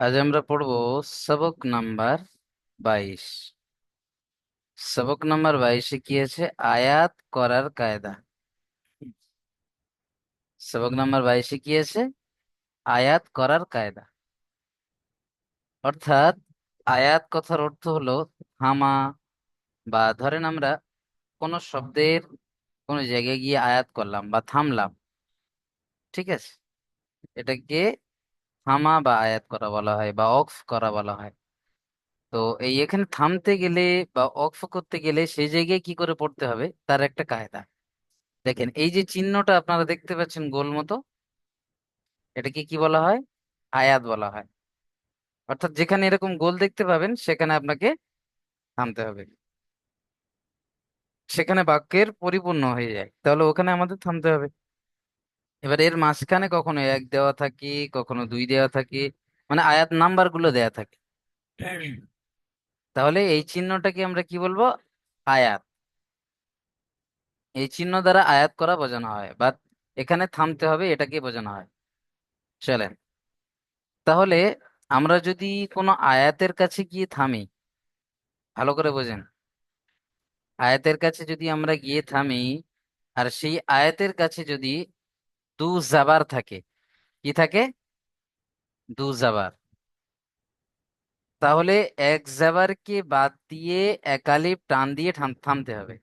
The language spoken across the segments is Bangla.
আজ আমরা পড়ব সবক নাম্বার বাইশ। সবক নাম্বার বাইশে কি আছে? আয়াত করার কায়দা। সবক নাম্বার বাইশে কি আছে? আয়াত করার কায়দা। অর্থাৎ আয়াত কথার অর্থ হলো থামা বা ধরেন আমরা কোনো শব্দের কোনো জায়গায় গিয়ে আয়াত করলাম বা থামলাম, ঠিক আছে? এটাকে থামা বা আয়াত করা বলা হয় বা অক্ফ করা বলা হয়। তো এই এখানে থামতে গেলে বা অক্ফ করতে গেলে সেই জায়গায় কি করে পড়তে হবে? তার একটা কায়দা। দেখেন, এই যে চিহ্নটা আপনারা দেখতে পাচ্ছেন গোল মতো এটাকে কি বলা হয়? আয়াত বলা হয়। অর্থাৎ যেখানে এরকম গোল দেখতে পাবেন, সেখানে আপনাকে থামতে হবে। সেখানে বাক্যের পরিপূর্ণ হয়ে যায়। তাহলে ওখানে আমাদের থামতে হবে। এবার এর মাঝখানে কখনো এক দেওয়া থাকে, কখনো দুই দেওয়া থাকে মানে আয়াত নাম্বারগুলো দেওয়া থাকে। তাহলে এই চিহ্নটাকে আমরা কি বলব? আয়াত। এই চিহ্ন দ্বারা আয়াত করা বোঝানো হয় বা এখানে থামতে হবে এটাকে বোঝানো হয়। চলেন। তাহলে আমরা যদি কোনো আয়াতের কাছে গিয়ে থামি, ভালো করে বোঝেন। আয়াতের কাছে যদি আমরা গিয়ে থামি, আর সেই আয়াতের কাছে যদি দু জাবার থাকে। কি থাকে? দু জাবার। তাহলে এক জাবারকে বাদ দিয়ে একালিপ টান দিয়ে থাম- থামতে হবে।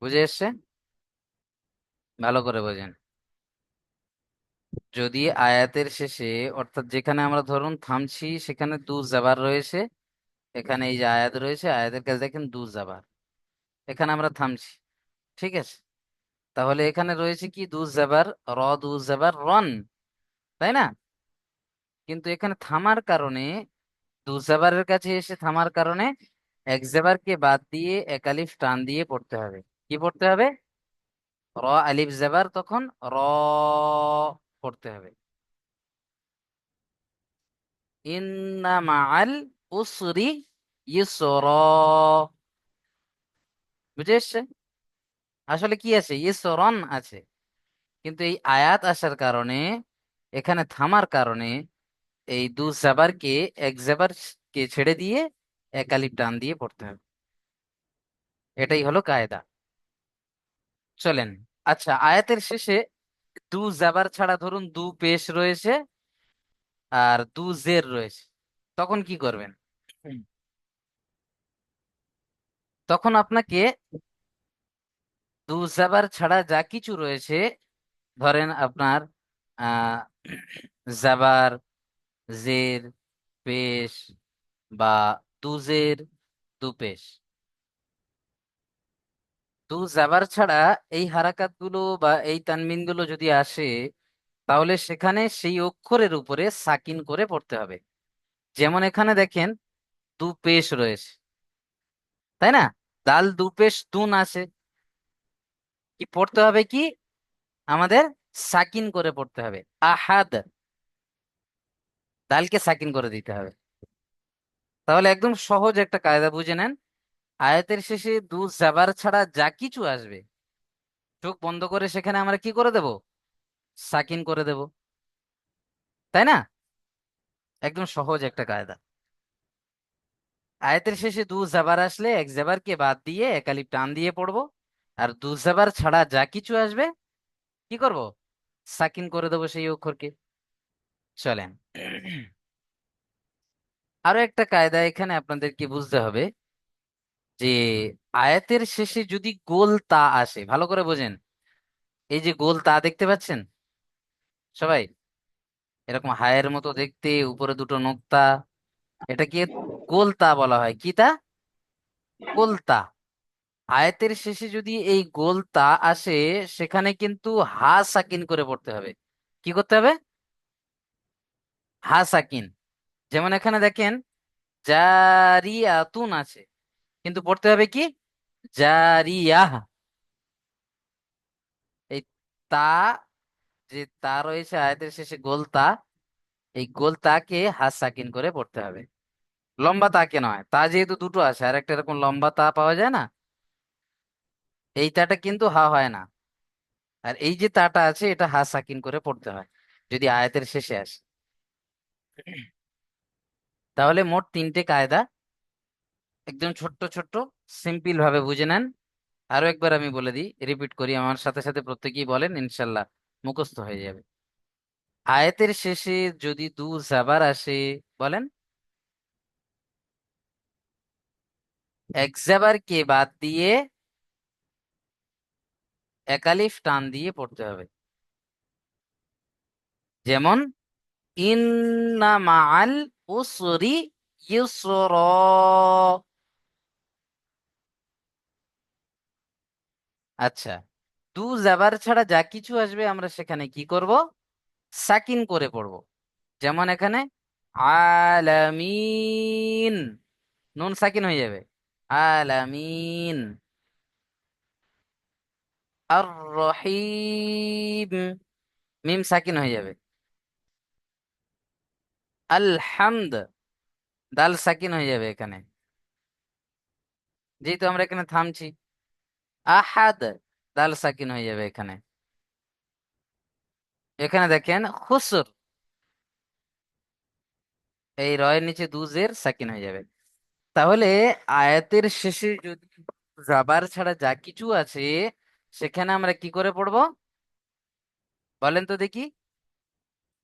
বুঝে এসছে? ভালো করে বোঝেন। যদি আয়াতের শেষে, অর্থাৎ যেখানে আমরা ধরুন থামছি, সেখানে দু জাবার রয়েছে, এখানে এই যে আয়াত রয়েছে, আয়াতের কাছে দেখেন দু জাবার। এখানে আমরা থামছি। ঠিক আছে? তাহলে এখানে রয়েছে কি? দু জাবার র, দু জাবার রন, তাই না? কিন্তু এখানে থামার কারণে, দু জাবারের কাছে এসে থামার কারণে এক জাবারকে বাদ দিয়ে এক আলিফ টান দিয়ে পড়তে হবে। কি পড়তে হবে? র আলিফ জাবার তখন র পড়তে হবে। ইন্না মাআল উসরি ইসরা। বুঝে এসছে? আসলে কি আছে? ইসরন আছে। কিন্তু এই আয়াত আসার কারণে, এখানে থামার কারণে এই দু জাবারকে, এক জাবার কে ছেড়ে দিয়ে এক আলিফ টান দিয়ে পড়তে হবে। এটাই হলো কায়দা। চলেন আচ্ছা আয়াতের শেষে দু জাবার ছাড়া ধরুন দু পেশ রয়েছে আর দু জের রয়েছে। তখন কি করবেন। তখন আপনাকে দু জাবার ছাড়া যা কিছু রয়েছে, ধরেন আপনার জাবার, জের, পেশ বা দুজের দুপেশ। দু জাবার ছাড়া এই হারাকাতগুলো বা এই তানবিনগুলো যদি আসে, তাহলে সেখানে সেই অক্ষরের উপরে সাকিন করে পড়তে হবে। যেমন এখানে দেখেন দু পেশ রয়েছে। তাই না? দাল দু পেশ তুন আছে। কি পড়তে হবে কি? আমাদের সাকিন করে পড়তে হবে। আহাদ। দালকে সাকিন করে দিতে হবে। তাহলে একদম সহজ একটা কায়দা বুঝে নেন। আয়াতের শেষে দু জাবার ছাড়া যা কিছু আসবে, চোখ বন্ধ করে সেখানে আমরা কি করে দেব? সাকিন করে দেব। তাই না? একদম সহজ একটা কায়দা। আয়াতের শেষে দু জাবার আসলে এক জাবারকে বাদ দিয়ে একালিপ টান দিয়ে পড়ব। আর দু জাবার ছাড়া যা কিছু আসবে, কি করব? সাকিন করে দেবো সেই অক্ষরকে। চলেন। আরও একটা কায়দা এখানে আপনাদেরকে বুঝতে হবে যে, আয়াতের শেষে যদি গোল তা আসে, ভালো করে বোঝেন। এই যে গোল তা দেখতে পাচ্ছেন? সবাই? এরকম হায়ের মতো দেখতে, উপরে দুটো নোক্তা। এটাকে গোল তা বলা হয়। কি তা? গোল তা। আয়াতের শেষে যদি এই গোল তা আসে, সেখানে কিন্তু হা সাকিন করে পড়তে হবে। কি করতে হবে? হা সাকিন। যেমন এখানে দেখেন, জারিয়াতুন আছে। কিন্তু পড়তে হবে কি? জারিয়াহ। এই তা, যে তা রয়েছে আয়াতের শেষে গোল তা এই গোল তাকে হা সাকিন করে পড়তে হবে। লম্বা তাকে নয় তা যেহেতু দুটো আছে আর একটা এরকম লম্বা তা পাওয়া যায় না? এই তাটা কিন্তু হা হয় না। আর এই যে তাটা আছে, এটা হা সাকিন করে পড়তে হয়, যদি আয়াতের শেষে আসে। তাহলে মোট তিনটে কায়দা। একদম ছোট্ট ছোট্ট, সিম্পল ভাবে বুঝে নেন। আরও একবার আমি বলে দিই, রিপিট করি, আমার সাথে সাথে প্রত্যেকেই বলেন, ইনশাল্লাহ মুখস্থ হয়ে যাবে। আয়াতের শেষে যদি দু জাবার আসে, বলেন। এক জাবারকে বাদ দিয়ে একালিফ টান দিয়ে পড়তে হবে। যেমন ইন্না মাআল উসরি ইউসরা আচ্ছা দু জাবার ছাড়া যা কিছু আসবে আমরা সেখানে কি করব? সাকিন করে পড়ব। যেমন এখানে, আলামিন। নুন সাকিন হয়ে যাবে। আলামিন। আর রহিম মিম সাকিন হয়ে যাবে আলহামদ দাল সাকিন হয়ে যাবে এখানে যেহেতু আমরা এখানে থামছি আহাদ দাল সাকিন হয়ে যাবে এখানে এখানে দেখেন খুসর এই রয়ের নিচে দুজের সাকিন হয়ে যাবে তাহলে আয়াতের শেষে যদি জাবার ছাড়া যা কিছু আছে সেখানে আমরা কি করে পড়ব? বলেন তো দেখি।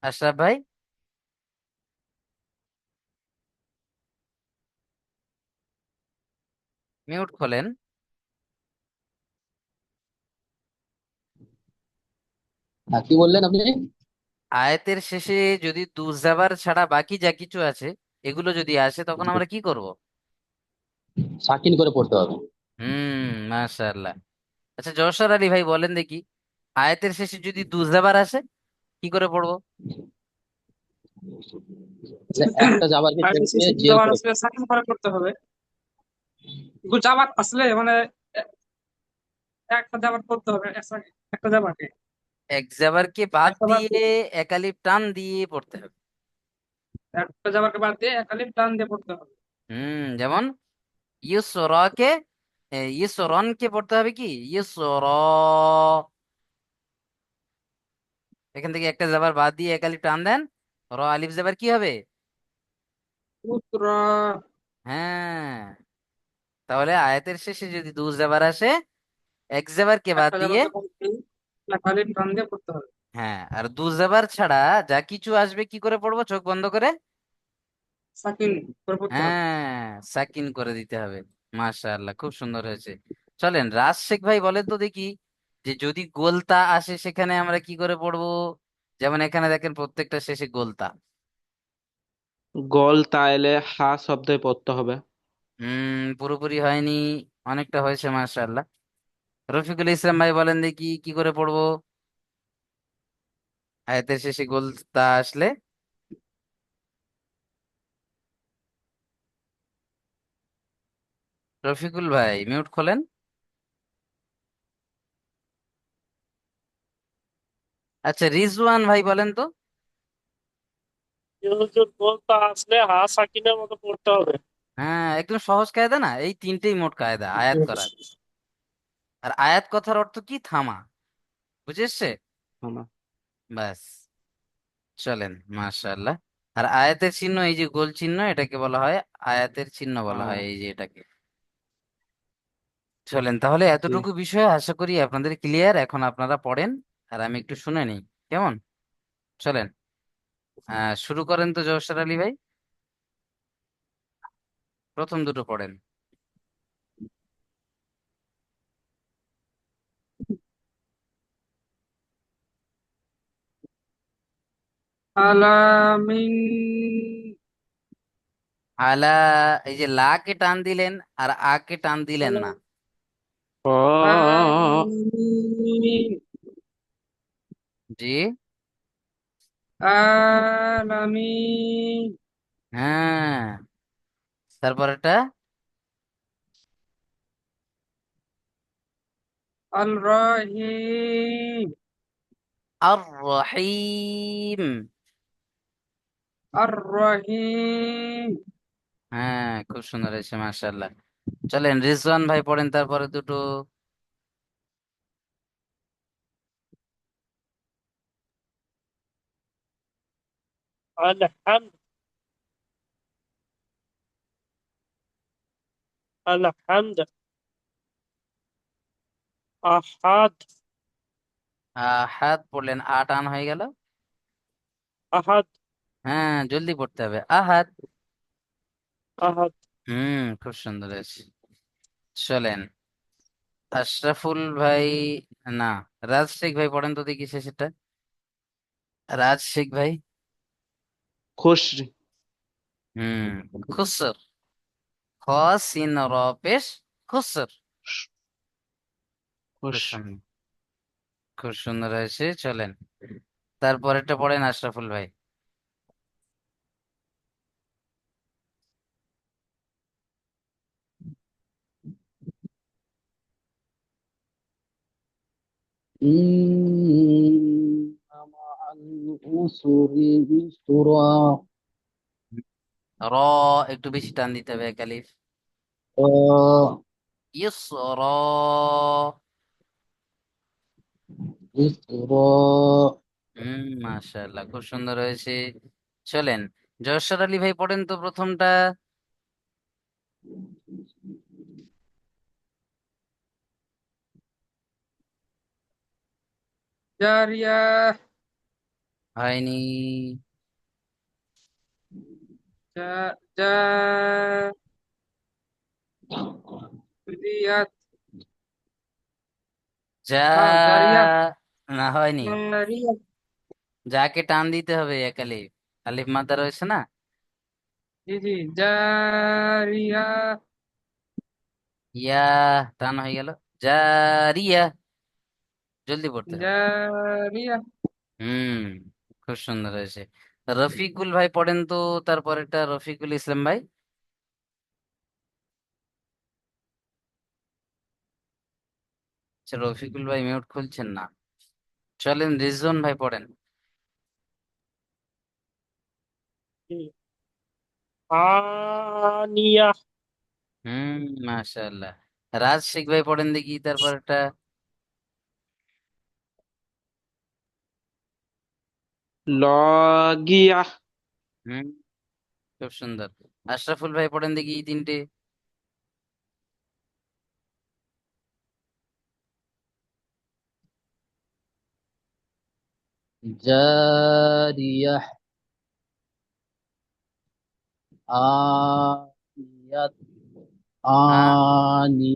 আশরাফ ভাই। মিউট খোলেন। হ্যাঁ কি বললেন আপনি? আয়াতের শেষে যদি দু জাবার ছাড়া বাকি যা কিছু আছে এগুলো যদি আসে তখন আমরা কি করব? সাকিন করে পড়তে হবে। হুম মাশাআল্লাহ। আচ্ছা জওশর আলী ভাই বলেন দেখি। আয়াতের শেষে যদি দু জাবার আসে কি করে পড়ব? যে একটা জাবারকে আসলে করতে হবে। দু আসলে মানে একটা জাবাত করতে হবে এক- একটা জাবাকে এক জাবারকে বাদ দিয়ে একালিফ টান দিয়ে পড়তে হবে। একটা জাবাকে বাদ দিয়ে একালিফ টান দিয়ে পড়তে হবে। হুম যেমন ইউসরাকে এ, ইউসরনকে পড়তে হবে কি? ইউসর এখান থেকে একটা জাবার বাদ দিয়ে একালিফ টান দেন। র আলিফ জাবার কি হবে? হ্যাঁ। তাহলে আয়াতের শেষে যদি দু জাবার আসে এক একটা দিয়ে বাদ দিয়ে একালিফ টান দিয়ে পড়তে হবে। হ্যাঁ আর দু জাবার ছাড়া যা কিছু আসবে কি করে পড়ব? চোখ বন্ধ করে? সাকিন হ্যাঁ সাকিন করে দিতে হবে। মাশাআল্লাহ খুব সুন্দর হয়েছে। চলেন রাজ শেখ ভাই বলেন তো দেখি যে যদি গোলতা আসে সেখানে আমরা কি করে পড়ব? যেমন এখানে দেখেন প্রত্যেকটা শেষে গোলতা। গোল তাইলে হা শব্দে পড়তে হবে। হুম পুরোপুরি হয়নি অনেকটা হয়েছে মাশাআল্লাহ। রফিকুল ইসলাম ভাই বলেন দেখি কি করে পড়ব? আয়াতের শেষে গোলতা আসলে রফিকুল ভাই মিউট খোলেন। আচ্ছা রিজওয়ান ভাই বলেন তো। বলতে আসলে হা সাকিনের মতো পড়তে হবে। হ্যাঁ একদম সহজ কায়দা না? এই তিনটেই মোট কায়দা আয়াত করার। আর আয়াত কথার অর্থ কি? থামা। বুঝে এসছে ব্যাস চলেন মাশাআল্লাহ। আর আয়াতের চিহ্ন এই যে গোল চিহ্ন এটাকে বলা হয় আয়াতের চিহ্ন বলা হয় এই যে এটাকে। চলেন তাহলে এতটুকু বিষয় আশা করি আপনাদের ক্লিয়ার এখন আপনারা পড়েন আর আমি একটু শুনে নিই। কেমন? চলেন। আহ শুরু করেন তো জওশর আলী ভাই। প্রথম দুটো পড়েন। আলামিন আলা এই যে লা কে টান দিলেন আর আ কে টান দিলেন না। জি আলামিন হ্যাঁ তারপর এটা আল রহিম আর রহিম আর রহিম হ্যাঁ খুব সুন্দর হয়েছে মাশাআল্লাহ চলেন রিজওয়ান ভাই পড়েন তারপরে দুটো। الحمد الحمد আহাদ। আহাদ পড়লেন আট আন হয়ে গেল। আহাদ। হ্যাঁ জলদি পড়তে হবে। আহাদ। আহাদ। হুম খুব সুন্দর হয়েছে। চলেন। আশরাফুল ভাই না রাজ শেখ ভাই পড়েন তো দেখি শেষেরটা। রাজ শেখ ভাই। খুশ হুম খুসর। খ সিন র পেশ খুসর। খুব খুশ। সুন্দর খুব সুন্দর হয়েছে চলেন। তারপরেরটা পড়েন আশরাফুল ভাই। إن مع العسر يسرا র একটু বেশি টান দিতে হবে এক আলিফ آه، ইসর يسرا হুম মাশাআল্লাহ খুব সুন্দর হয়েছে চলেন জয়শ্বর আলী ভাই পড়েন তো প্রথমটা জারিয়া হয়নি জারিয়াত যা হ্যাঁ, না। হয়নি যাকে টান দিতে হবে এক আলিফ আলিফ রয়েছে না? জি জি। জারিয়া ইয়া টান হয়ে গেল। জারিয়া জলদি পড়তে হবে। হুম খুব সুন্দর হয়েছে। রফিকুল ভাই পড়েন তো তারপরেরটা রফিকুল ইসলাম ভাই। আচ্ছা রফিকুল ভাই মিউট খুলছেন না। চলেন রিজন ভাই পড়েন। আনিয়া। হুম মাশাআল্লাহ। রাজ শেখ ভাই পড়েন দেখি তারপরেরটা লগিয়া। হুম খুব সুন্দর। আশরাফুল ভাই পড়েন দেখি এই তিনটে। জারিয়াহ আনিয়াত হ্যাঁ। আনি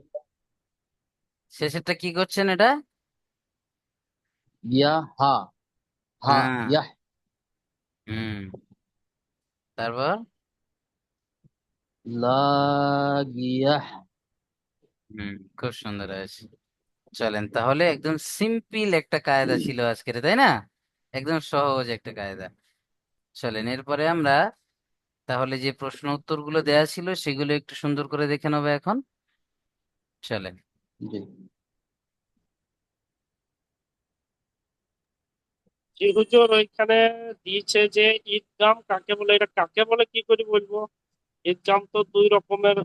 শেষেরটা কি করছেন এটা? ইয়া হা হা হ্যাঁ। ইয়া হুম। তারপর? লাগিয়াহ হুম খুব সুন্দর হয়েছে। চলেন তাহলে একদম সিম্পল একটা কায়দা ছিল আজকের তাই না? একদম সহজ একটা কায়দা। চলেন এরপরে আমরা তাহলে যে প্রশ্ন উত্তরগুলো দেয়া ছিল সেগুলো একটু সুন্দর করে দেখে নেব এখন। চলেন। জি। জি হুজুর ওইখানে দিয়েছে যে ঈদগাম কাকে বলে, এটা কাকে বলে কি করে বলব? ঈদগাম তো দুই রকমের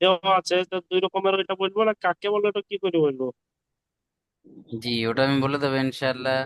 দেওয়া আছে, তো দুই রকমের ওইটা বলব না কাকে বলে ওটা কি করে বলব? জি, ওটা আমি বলে দেবো ইনশাআল্লাহ।